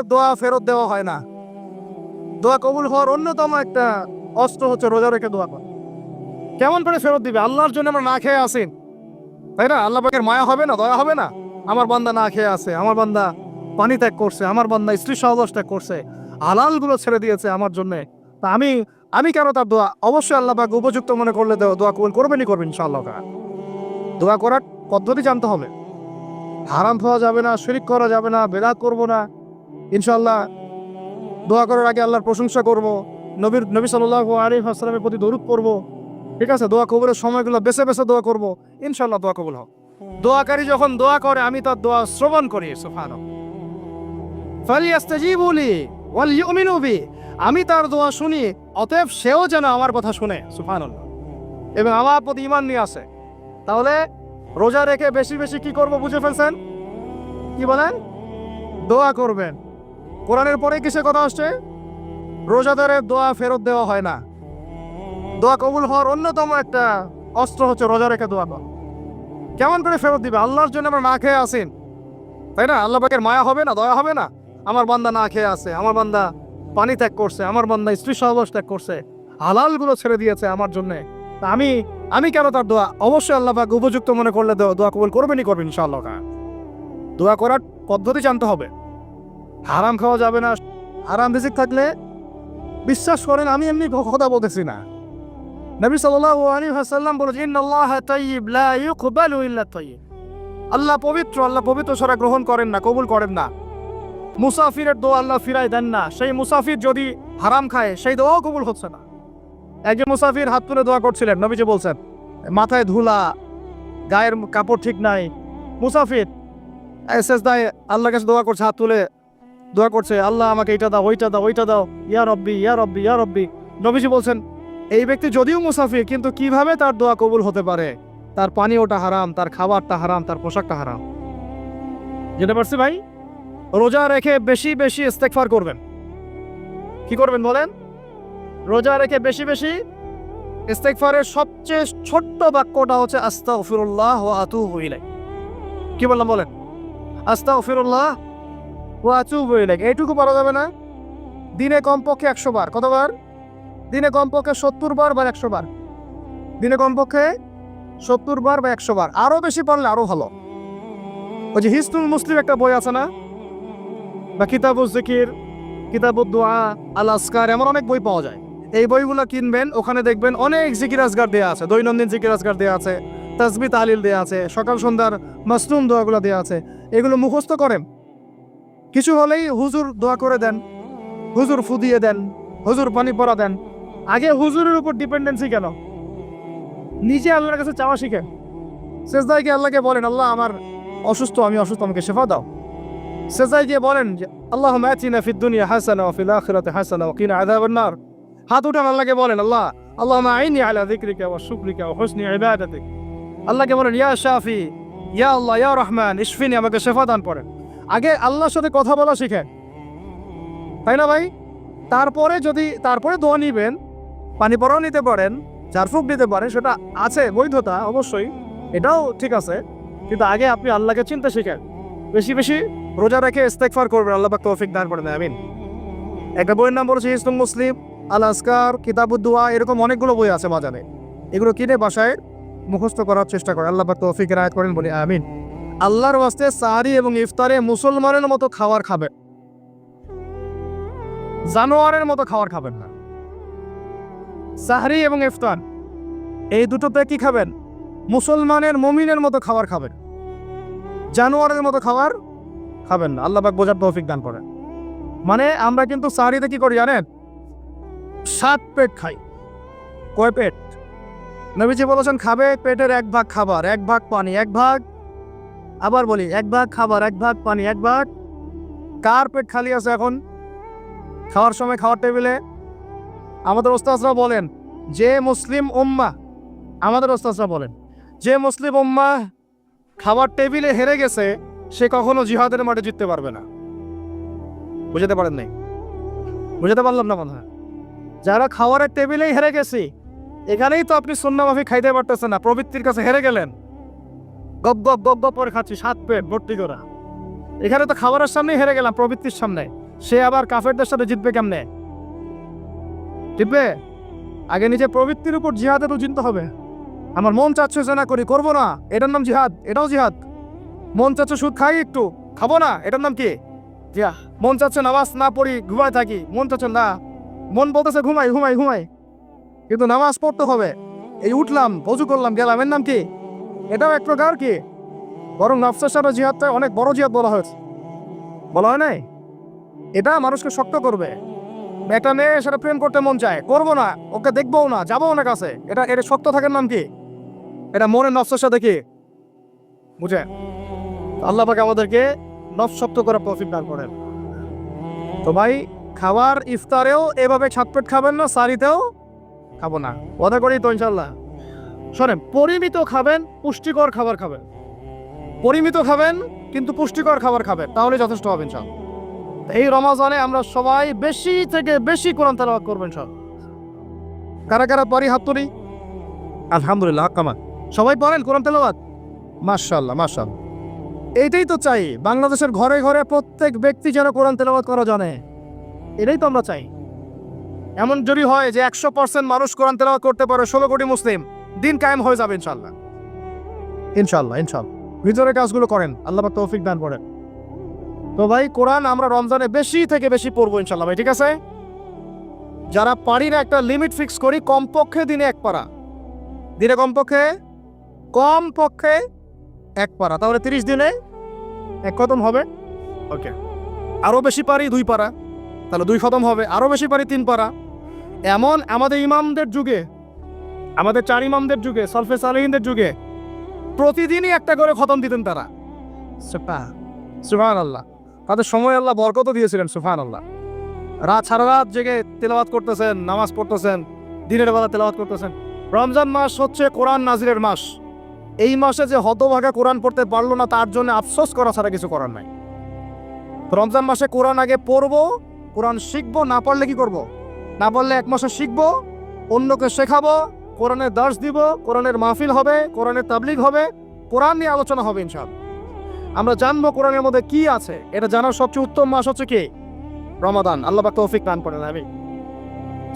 দোয়া ফেরত দেওয়া হয় না। দোয়া কবুল হওয়ার অন্যতম একটা অস্ত্র হচ্ছে রোজা রেখে দোয়া করা। কেমন করে ফেরত দিবে? আল্লাহর জন্য আমরা না খেয়ে আসেন তাই না? আল্লাহ পাকের মায়া হবে না, দয়া হবে না? আমার বান্দা না খেয়ে আছে, আমার বান্দা পানি ত্যাগ করছে, আমার বান্দা স্ত্রী সহবাস ত্যাগ করছে, হালালগুলো ছেড়ে দিয়েছে আমার জন্য। তা আমি আমি কেন তার দোয়া? অবশ্যই আল্লাহ পাক উপযুক্ত মনে করলে দোয়া- কবুল করবেনই করবেন ইনশাআল্লাহ। দোয়া করার পদ্ধতি জানতে হবে। হারাম খাওয়া যাবে না, শিরিক করা যাবে না, বেদাত করব না। ইনশাআল্লাহ দোয়া করার আগে আল্লাহর প্রশংসা করব, নবীর নবী সাল্লাল্লাহু আলাইহি ওয়াসাল্লামের প্রতি দরুদ পড়ব, ঠিক আছে? দোয়া কবুলের সময়গুলো বেছে বেছে দোয়া করব ইনশাল্লাহ দোয়া কবুল হবে দোয়াকারী যখন দোয়া করে, আমি তার দোয়া শ্রবণ করি, সুবহানাল্লাহ। ফালিয়াস্তাজিবু লি ওয়াল ইউমিনু বি, আমি তার দোয়া শুনি, অতএব সেও যেন আমার কথা শুনে, সুবহানাল্লাহ। এবং আমার প্রতি ইমান নিয়ে আসে। তাহলে রোজা রেখে বেশি বেশি কি করব বুঝে ফেলছেন? কি বলেন? দোয়া করবেন। কোরআনের পরে কিসের কথা আসছে? রোজাদারের দোয়া ফেরত দেওয়া হয় না। দোয়া কবুল হওয়ার অন্যতম একটা অস্ত্র হচ্ছে রোজা রেখে দোয়া করা। কেমন করে ফেরত দিবে? আল্লাহর জন্য আমরা না খেয়ে আসেন তাই না? আল্লাহ পাকের মায়া হবে না, দয়া হবে না? আমার বান্দা না খেয়ে আছে, আমার বান্দা পানি ত্যাগ করছে, আমার বান্দা স্ত্রী সহবাস ত্যাগ করছে, হালালগুলো ছেড়ে দিয়েছে আমার জন্য। তা আমি আমি কেন তার দোয়া? অবশ্যই আল্লাহ পাক উপযুক্ত মনে করলে দোয়া কবুল করবেনই করবেন ইনশাআল্লাহ। দোয়া করার পদ্ধতি জানতে হবে। হারাম খাওয়া যাবে না। হারাম রিজিক থাকলে বিশ্বাস করেন, আমি এমনি কথা বলতেছি না। নবী সাল্লাল্লাহু আলাইহি ওয়াসাল্লাম বলেছেন আল্লাহ পবিত্র আল্লাহ পবিত্র ছাড়া গ্রহণ করেন না, কবুল করেন না। মুসাফিরের দোয়া আল্লাহ ফিরাই দেন না। সেই মুসাফির যদি হারাম খায়, সেই দোয়াও কবুল হচ্ছে না। একজন মুসাফির হাত তুলে দোয়া করছিলেন, নবীজি বলছেন, মাথায় ধুলা, গায়ের কাপড় ঠিক নাই। মুসাফির এসএস দায় আল্লাহর কাছে দোয়া করছে, হাত তুলে দোয়া করছে, আল্লাহ আমাকে এটা দাও, ওইটা দাও ওইটা দাও। ইয়া রব্বি ইয়া রব্বি ইয়া রব্বি। নবীজি বলছেন, এই ব্যক্তি যদিও মুসাফির, কিন্তু কীভাবে তার দোয়া কবুল হতে পারে? তার পানীয়টা হারাম, তার খাবারটা হারাম, তার পোশাকটা হারাম। যেতে পারছি ভাই? রোজা রেখে বেশি বেশি ইস্তেকফার করবেন। কি করবেন বলেন? রোজা রেখে বেশি বেশি ইস্তেকফারের সবচেয়ে ছোট্ট বাক্যটা হচ্ছে, আস্তাগফিরুল্লাহ ওয়া আতু ইলাইহি। কি বললাম বলেন? আস্তাগফিরুল্লাহ ওয়া আতুবু ইলাইহি এইটুকু পারা যাবে না? দিনে কমপক্ষে একশো বার। কতবার? দিনে কমপক্ষে সত্তর বার বা একশো বার? দিনে কমপক্ষে সত্তর বার বা একশো বার। আরও বেশি পারলে আরও ভালো। ওই যে হিস্তুল মুসলিম একটা বই আছে না? বা কিতাবুজ জিকির, কিতাবুদ দোয়া, আল আসকার এমন অনেক বই পাওয়া যায়। এই বইগুলো কিনবেন, ওখানে দেখবেন অনেক জিকির আজগার দেওয়া আছে। দৈনন্দিন জিকির আজগার দেওয়া আছে তাসবি তালিল দেওয়া আছে, সকাল সন্ধ্যার মাসরুম দোয়াগুলো দেওয়া আছে। এগুলো মুখস্থ করেন। কিছু হলেই হুজুর দোয়া করে দেন, হুজুর ফু দিয়ে দেন, হুজুর পানি পরা দেন। আগে হুজুরের উপর ডিপেন্ডেন্সি কেন? নিজে আল্লাহর কাছে চাওয়া শিখে। শেষদায় গিয়ে আল্লাহকে বলেন, আল্লাহ আমার অসুস্থ, আমি অসুস্থ, আমাকে শেফা দাও। শেষদায় গিয়ে বলেন যে আল্লাহ ম্যাচিনা ফিদ দুনিয়া হাসানা ফিল আখিরাতি হাসানা কিনা আযাবান নার। হাত উঠান আল্লাহকে বলেন, আল্লাহ আল্লাহ আইনি আলা যিকরিকা ওয়া শুকরিকা ওয়া হুসনি ইবাদাতিক। আল্লাহকে বলেন, ইয়া শাফি, ইয়া আল্লাহ, ইয়া রহমান, ইশফিনি, আমাকে শেফা দান করেন। আগে আল্লাহর সাথে কথা বলা শিখেন। তাই না ভাই? তারপরে যদি, তারপরে দোয়া নিবেন, পানি পরাও নিতে পারেন ঝাড়ফুঁক নিতে পারেন, সেটা আছে, বৈধতা অবশ্যই, এটাও ঠিক আছে। কিন্তু আগে আপনি আল্লাহকে চিনতে শিখেন। বেশি বেশি রোজা রেখে ইস্তেকফার করবেন, আল্লাহ তৌফিক দান করেন আমিন। একটা বইয়ের নাম বলেছে ইসলাম মুসলিম, আল আসকার কিতাবুদ্দোয়া এরকম অনেকগুলো বই আছে বাজারে। এগুলো কিনে বাসায় মুখস্থ করার চেষ্টা করে, আল্লাহ তৌফিক রায়ত করেন বলি, আমিন। আল্লাহর ওয়াস্তে সাহারি এবং ইফতারে মুসলমানের মতো খাবার খাবে। জানোয়ারের মতো খাবার খাবেন না। সাহারি এবং ইফতার, এই দুটোতে কি খাবেন? মুসলমানের, মমিনের মতো খাবার খাবেন। জানোয়ারের মতো খাবার খাবেন না। আল্লাহ বোঝার তৌফিক দান করেন। মানে আমরা কিন্তু সাহারিতে কি করি জানেন? সাত পেট খাই। কয় পেট? নবীজি বলেছেন, খাবে পেটের এক ভাগ খাবার, এক ভাগ পানি, এক ভাগ আবার বলি, এক ভাগ খাবার, এক ভাগ পানি, এক ভাগ কার পেট খালি আছে এখন? খাওয়ার সময় খাওয়ার টেবিলে। আমাদের ওস্তাজরা বলেন, যে মুসলিম উম্মা আমাদের ওস্তাজরা বলেন, যে মুসলিম উম্মা খাবার টেবিলে হেরে গেছে, সে কখনো জিহাদের মাঠে জিততে পারবে না। বুঝতে পারেন নাই? বুঝাতে পারলাম না কথা যারা খাওয়ারের টেবিলেই হেরে গেছি, এখানেই তো আপনি সন্নামাফি খাইতে পারতেছেন না, প্রবৃত্তির কাছে হেরে গেলেন। গপ গপ গপ গপ করে খাচ্ছি, সাত পেট ভর্তি করা। এখানে তো খাবারের সামনেই হেরে গেলাম, প্রবৃত্তির সামনে। সে আবার কাফেরদের সাথে জিতবে কেমনে? জিতবে? আগে নিজে প্রবৃত্তির উপর তো চিনতে হবে। আমার মন চাচ্ছে যে না করি, করব না। এটার নাম জিহাদ, এটাও জিহাদ। মন চাচ্ছে সুদ খাই একটু, খাব না, এটার নাম কি? জিয়া, মন চাচ্ছে নামাজ না পড়ি, ঘুমায় থাকি। মন চাচ্ছে না। মন বলতেছে, ঘুমাই ঘুমাই ঘুমাই। কিন্তু নামাজ পড়তে হবে। এই উঠলাম বজু করলাম, গেলাম, এর নাম কি? এটাও এক প্রকার কি? বরং নফসের জিহাদটা অনেক বড় জিহাদ বলা হয়েছে। বলা হয় নাই? এটা মানুষকে শক্ত করবে। একটা মেয়ে সেটা প্রেম করতে মন চায়। করব না, ওকে দেখব না যাব না কাছে। এটা এটা শক্ত থাকার নাম কি? এটা মনের নফসের সাথে কি? বুঝে আল্লাহ পাকে আমাদেরকে নফস শক্ত করে প্রফিট দান করেন। তো ভাই খাবার ইফতারেও এভাবে ছাটপেট খাবেন না, সারিতেও খাব না। কথা করি তো ইনশাল্লাহ শোনেন পরিমিত খাবেন পুষ্টিকর খাবার খাবেন। পরিমিত খাবেন কিন্তু পুষ্টিকর খাবার খাবেন তাহলে যথেষ্ট হবেন সব এই রমাজানে আমরা সবাই বেশি থেকে বেশি কোরআন তেলাওয়াত করবেন সব কারা কারা পারি হাত তুলি? আলহামদুলিল্লাহ কামা সবাই পড়েন কোরআন তেলাওয়াত? মাশাআল্লাহ মাশাআল্লাহ। এইটাই তো চাই বাংলাদেশের ঘরে ঘরে প্রত্যেক ব্যক্তি যেন কোরআন তেলাওয়াত করা জানে। এটাই তো আমরা চাই। এমন যদি হয় যে একশো পার্সেন্ট মানুষ কোরআন তেলাওয়াত করতে পারে ষোলো কোটি মুসলিম। দিন কায়েম হয়ে যাবে ইনশাল্লাহ ইনশাল্লাহ ইনশাল্লাহ ভিতরে কাজগুলো করেন, আল্লাহ তৌফিক দান করেন। তো ভাই, কোরআন আমরা রমজানে বেশি থেকে বেশি পড়ব ইনশাল্লাহ ভাই, ঠিক আছে? যারা পারি না একটা লিমিট ফিক্স করি, কমপক্ষে দিনে এক পারা। দিনে কমপক্ষে? কমপক্ষে এক পারা। তাহলে তিরিশ দিনে এক খতম হবে? ওকে। আরও বেশি পারি, দুই পারা। তাহলে দুই খতম হবে। আরও বেশি পারি, তিন পারা। এমন আমাদের ইমামদের যুগে আমাদের চার ইমামদের যুগে, সলফে সালেহিনদের যুগে প্রতিদিনই একটা করে খতম দিতেন তারা। সুফান আল্লাহ তাদের সময় আল্লাহ বরকত দিয়েছিলেন সুফান আল্লাহ রাত সারা রাত জেগে তেলাওয়াত করতেছেন, নামাজ পড়তেছেন, দিনের বেলা তেলাওয়াত করতেছেন। রমজান মাস হচ্ছে কোরআন নাজিরের মাস। এই মাসে যে হতভাগা কোরআন পড়তে পারল না, তার জন্য আফসোস করা ছাড়া কিছু করার নাই। রমজান মাসে কোরআন আগে পড়ব, কোরআন শিখব, না পারলে কি করব। না পারলে এক মাসে শিখব, অন্যকে শেখাবো কোরআনের দাস দিব, কোরআনের মাহফিল হবে কোরআনের তাবলিগ হবে, কোরআন নিয়ে আলোচনা হবে ইনশাল আমরা জানব কোরআনের মধ্যে কি আছে, এটা জানার সবচেয়ে উত্তম মাস হচ্ছে কি? রমাদান। আল্লাহ পাক তৌফিক দান করেন আমি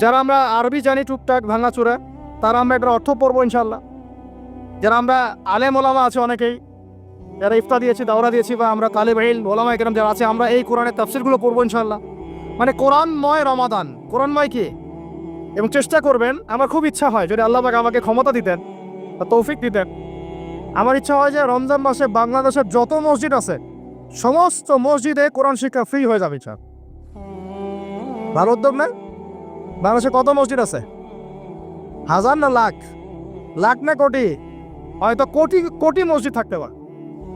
যারা আমরা আরবি জানি, টুকটাক ভাঙাচুরা তারা আমরা একটা অর্থ পড়ব ইনশাল্লাহ যারা আমরা আলেম ওলামা আছে অনেকেই, যারা ইফতা দিয়েছি, দাওরা দিয়েছি, বা আমরা তালে বাহিল ওলামা একরম যারা আছে, আমরা এই কোরআনের তাফসিরগুলো পড়ব ইনশাল্লাহ মানে কোরআনময় রমাদান। কোরআনময় কি? এবং চেষ্টা করবেন, আমার খুব ইচ্ছা হয় যদি আল্লাহ আমাকে ক্ষমতা দিতেন বা তৌফিক দিতেন। আমার ইচ্ছা হয় যে রমজান মাসে বাংলাদেশের যত মসজিদ আছে, সমস্ত মসজিদে কোরআন শিক্ষা ফ্রি হয়ে যাবে স্যার ভালো উদ্যোগ না? বাংলাদেশে কত মসজিদ আছে? হাজার না লাখ? লাখ না কোটি? হয়তো কোটি কোটি মসজিদ থাকতে পারে।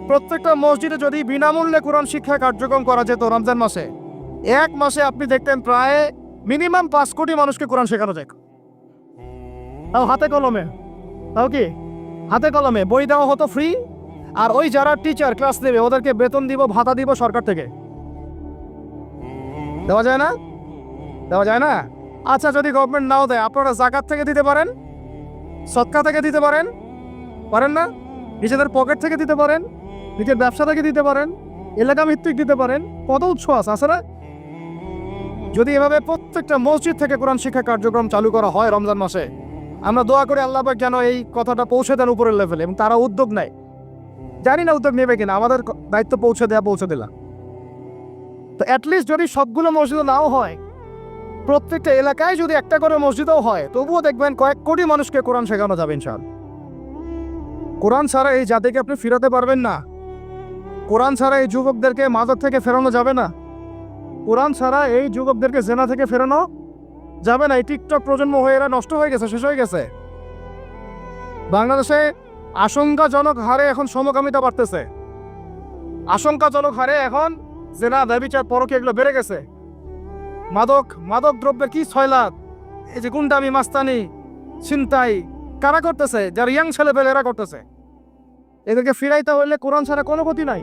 প্রত্যেকটা মসজিদে যদি বিনামূল্যে কোরআন শিক্ষা কার্যক্রম করা যেত রমজান মাসে, এক মাসে আপনি দেখতেন প্রায় মিনিমাম পাঁচ কোটি মানুষকে কোরআন শেখানো যায় তাও হাতে কলমে। তাও কি? হাতে কলমে। বই দেওয়া হতো ফ্রি আর ওই যারা টিচার ক্লাস নেবে, ওদেরকে বেতন দিব, ভাতা দিব সরকার থেকে। দেওয়া যায় না? দেওয়া যায় না? আচ্ছা যদি গভর্নমেন্ট নাও দেয়, আপনারা জাকাত থেকে দিতে পারেন? সৎকা থেকে দিতে পারেন? পারেন না? নিজেদের পকেট থেকে দিতে পারেন? নিজের ব্যবসা থেকে দিতে পারেন? এলাকা ভিত্তিক দিতে পারেন? কত উৎস আছে আছে না? যদি এভাবে প্রত্যেকটা মসজিদ থেকে কোরআন শিক্ষা কার্যক্রম চালু করা হয় রমজান মাসে, আমরা দোয়া করে আল্লাহ পাক যেন এই কথাটা পৌঁছে দেন উপরের লেভেলে এবং তারা উদ্যোগ নেয়। জানি না উদ্যোগ নেবে কিনা, আমাদের দায়িত্ব পৌঁছে দেয়া, পৌঁছে দিলাম। তো অ্যাটলিস্ট যদি সবগুলো মসজিদ নাও হয়, প্রত্যেকটা এলাকায় যদি একটা করে মসজিদও হয়, তবুও দেখবেন কয়েক কোটি মানুষকে কোরআন শেখানো যাবে ইনশাল কোরআন ছাড়া এই জাতিকে আপনি ফিরাতে পারবেন না। কোরআন ছাড়া এই যুবকদেরকে মাদক থেকে ফেরানো যাবে না। কোরআন ছাড়া এই যুবকদেরকে জেনা থেকে ফেরানো যাবে না। এই টিকটক প্রজন্ম হয়ে এরা নষ্ট হয়ে গেছে, শেষ হয়ে গেছে। বাংলাদেশে আশঙ্কাজনক হারে এখন সমকামিতা বাড়তেছে। আশঙ্কাজনক হারে এখন জেনা, ব্যবিচার পরকে এগুলো বেড়ে গেছে। মাদক মাদক দ্রব্যের কি ছয়লাভ এই যে গুন্ডামি, মাস্তানি, ছিনতাই, কারা করতেছে? যারা ইয়াং ছেলে পেলে এরা করতেছে। এদেরকে ফিরাইতে হলে কোরআন ছাড়া কোনো গতি নাই।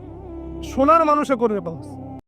সোনার মানুষে করে ফেলছে